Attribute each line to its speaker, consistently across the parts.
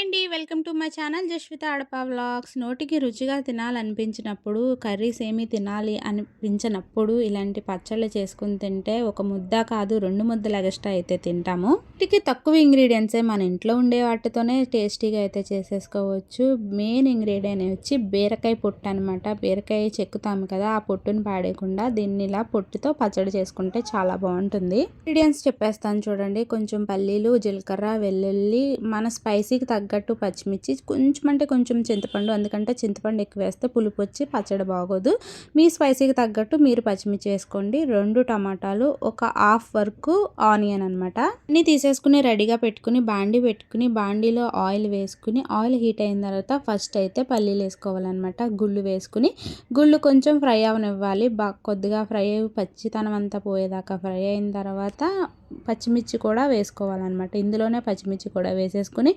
Speaker 1: అండి welcome to my channel Jaswitha Adapa vlogs. నోటికి రుచిగా తినాలనిపించినప్పుడు కర్రీస్ ఏమి తినాలి అనిపించినప్పుడు ఇలాంటి పచ్చళ్ళు చేసుకుని తింటే ఒక ముద్ద కాదు రెండు ముద్దలు ఎగస్ట్రా అయితే తింటాము. వీటికి తక్కువ ఇంగ్రీడియంట్సే మన ఇంట్లో ఉండే వాటితోనే టేస్టీగా అయితే చేసేసుకోవచ్చు. మెయిన్ ఇంగ్రీడియంట్ వచ్చి బీరకాయ పొట్టు అనమాట బీరకాయ చెక్కుతాము కదా ఆ పొట్టును పాడేయకుండా దీన్ని ఇలా పొట్టుతో పచ్చడి చేసుకుంటే చాలా బాగుంటుంది. ఇంగ్రీడియంట్స్ చెప్పేస్తాను చూడండి. కొంచెం పల్లీలు జీలకర్ర వెల్లుల్లి మన స్పైసీకి తగ్గట్టు పచ్చిమిర్చి కొంచెం అంటే కొంచెం చింతపండు ఎందుకంటే చింతపండు ఎక్కువ వేస్తే పులుపు వచ్చి పచ్చడి బాగోదు. మీ స్పైసీకి తగ్గట్టు మీరు పచ్చిమిర్చి వేసుకోండి. రెండు టమాటాలు ఒక హాఫ్ వరకు ఆనియన్ అనమాట అన్నీ తీసేసుకుని రెడీగా పెట్టుకుని బాండీ పెట్టుకుని బాండీలో ఆయిల్ వేసుకుని ఆయిల్ హీట్ అయిన తర్వాత ఫస్ట్ అయితే పల్లీలు వేసుకోవాలన్నమాట. గుళ్ళు వేసుకుని గుళ్ళు కొంచెం ఫ్రై అవనివ్వాలి. బాగా కొద్దిగా ఫ్రై పచ్చితనం అంతా పోయేదాకా ఫ్రై అయిన తర్వాత పచ్చిమిర్చి కూడా వేసుకోవాలన్నమాట. ఇందులోనే పచ్చిమిర్చి కూడా వేసేసుకుని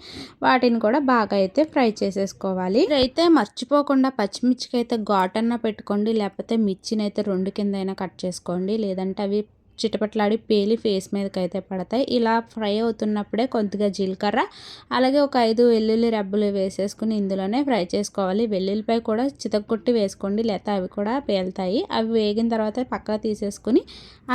Speaker 1: వాటిని కూడా బాగా అయితే ఫ్రై చేసేసుకోవాలి. అయితే మర్చిపోకుండా పచ్చిమిర్చికి అయితే ఘాటన్న పెట్టుకోండి లేకపోతే మిర్చిని అయితే రెండు కింద అయినా కట్ చేసుకోండి. లేదంటే అవి చిటపట్లాడి పేలి ఫేస్ మీదకి అయితే పడతాయి. ఇలా ఫ్రై అవుతున్నప్పుడే కొద్దిగా జీలకర్ర అలాగే ఒక ఐదు వెల్లుల్లి రబ్బులు వేసేసుకుని ఇందులోనే ఫ్రై చేసుకోవాలి. వెల్లుల్లిపై కూడా చితకొట్టి వేసుకోండి లేకపోతే అవి కూడా పేలుతాయి. అవి వేగిన తర్వాత పక్కగా తీసేసుకుని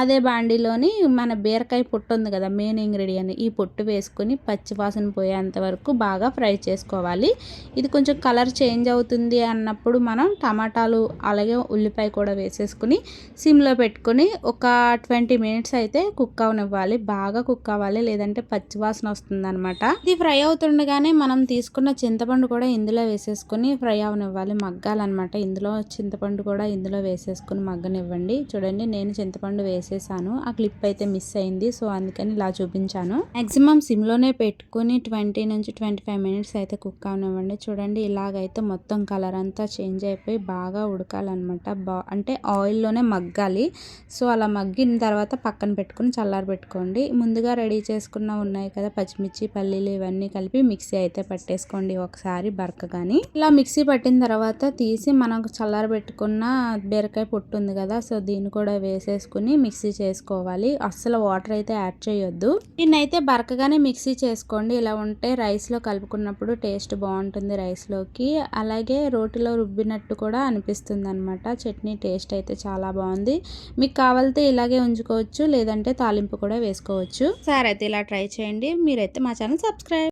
Speaker 1: అదే బాండీలోని మన బీరకాయ పొట్టు ఉంది కదా మెయిన్ ఇంగ్రీడియంట్ ఈ పొట్టు వేసుకుని పచ్చివాసన పోయేంత వరకు బాగా ఫ్రై చేసుకోవాలి. ఇది కొంచెం కలర్ చేంజ్ అవుతుంది అన్నప్పుడు మనం టమాటాలు అలాగే ఉల్లిపాయ కూడా వేసేసుకుని సిమ్లో పెట్టుకుని ఒక ట్వంటీ మినిట్స్ అయితే కుక్ అవనివ్వాలి. బాగా కుక్ అవ్వాలి. లేదంటే పచ్చివాసన వస్తుంది అనమాట ఇది ఫ్రై అవుతుండగానే మనం తీసుకున్న చింతపండు కూడా ఇందులో వేసేసుకుని ఫ్రై అవనివ్వాలి. మగ్గాలన్నమాట. ఇందులో చింతపండు కూడా ఇందులో వేసేసుకుని మగ్గనివ్వండి. చూడండి నేను చింతపండు వేసేసాను. ఆ క్లిప్ అయితే మిస్ అయింది. సో అందుకని ఇలా చూపించాను. మాక్సిమం సిమ్లోనే పెట్టుకుని ట్వంటీ నుంచి ట్వంటీ ఫైవ్ మినిట్స్ అయితే కుక్ అవనివ్వండి. చూడండి ఇలాగైతే మొత్తం కలర్ అంతా చేంజ్ అయిపోయి బాగా ఉడకాలన్నమాట. బా అంటే ఆయిల్లోనే మగ్గాలి. సో అలా మగ్గిన తర్వాత తర్వాత పక్కన పెట్టుకుని చల్లారి పెట్టుకోండి. ముందుగా రెడీ చేసుకున్న ఉన్నాయి కదా పచ్చిమిర్చి పల్లీలు ఇవన్నీ కలిపి మిక్సీ అయితే పట్టేసుకోండి ఒకసారి బరకగాని కానీ ఇలా మిక్సీ పట్టిన తర్వాత తీసి మనం చల్లారి పెట్టుకున్న బీరకాయ పొట్టు ఉంది కదా సో దీన్ని కూడా వేసేసుకుని మిక్సీ చేసుకోవాలి. అస్సలు వాటర్ అయితే యాడ్ చేయొద్దు. దీన్నైతే బరకగానే మిక్సీ చేసుకోండి. ఇలా ఉంటే రైస్లో కలుపుకున్నప్పుడు టేస్ట్ బాగుంటుంది రైస్లోకి. అలాగే రోటిలో రుబ్బినట్టు కూడా అనిపిస్తుంది అనమాట చట్నీ టేస్ట్ అయితే చాలా బాగుంది. మీకు కావాలితే ఇలాగే ఉంచుకో వేసుకోవచ్చు లేదంటే తాలింపు కూడా వేసుకోవచ్చు. సార్ అయితే ఇలా ట్రై చేయండి. మీరైతే మా ఛానల్ సబ్స్క్రైబ్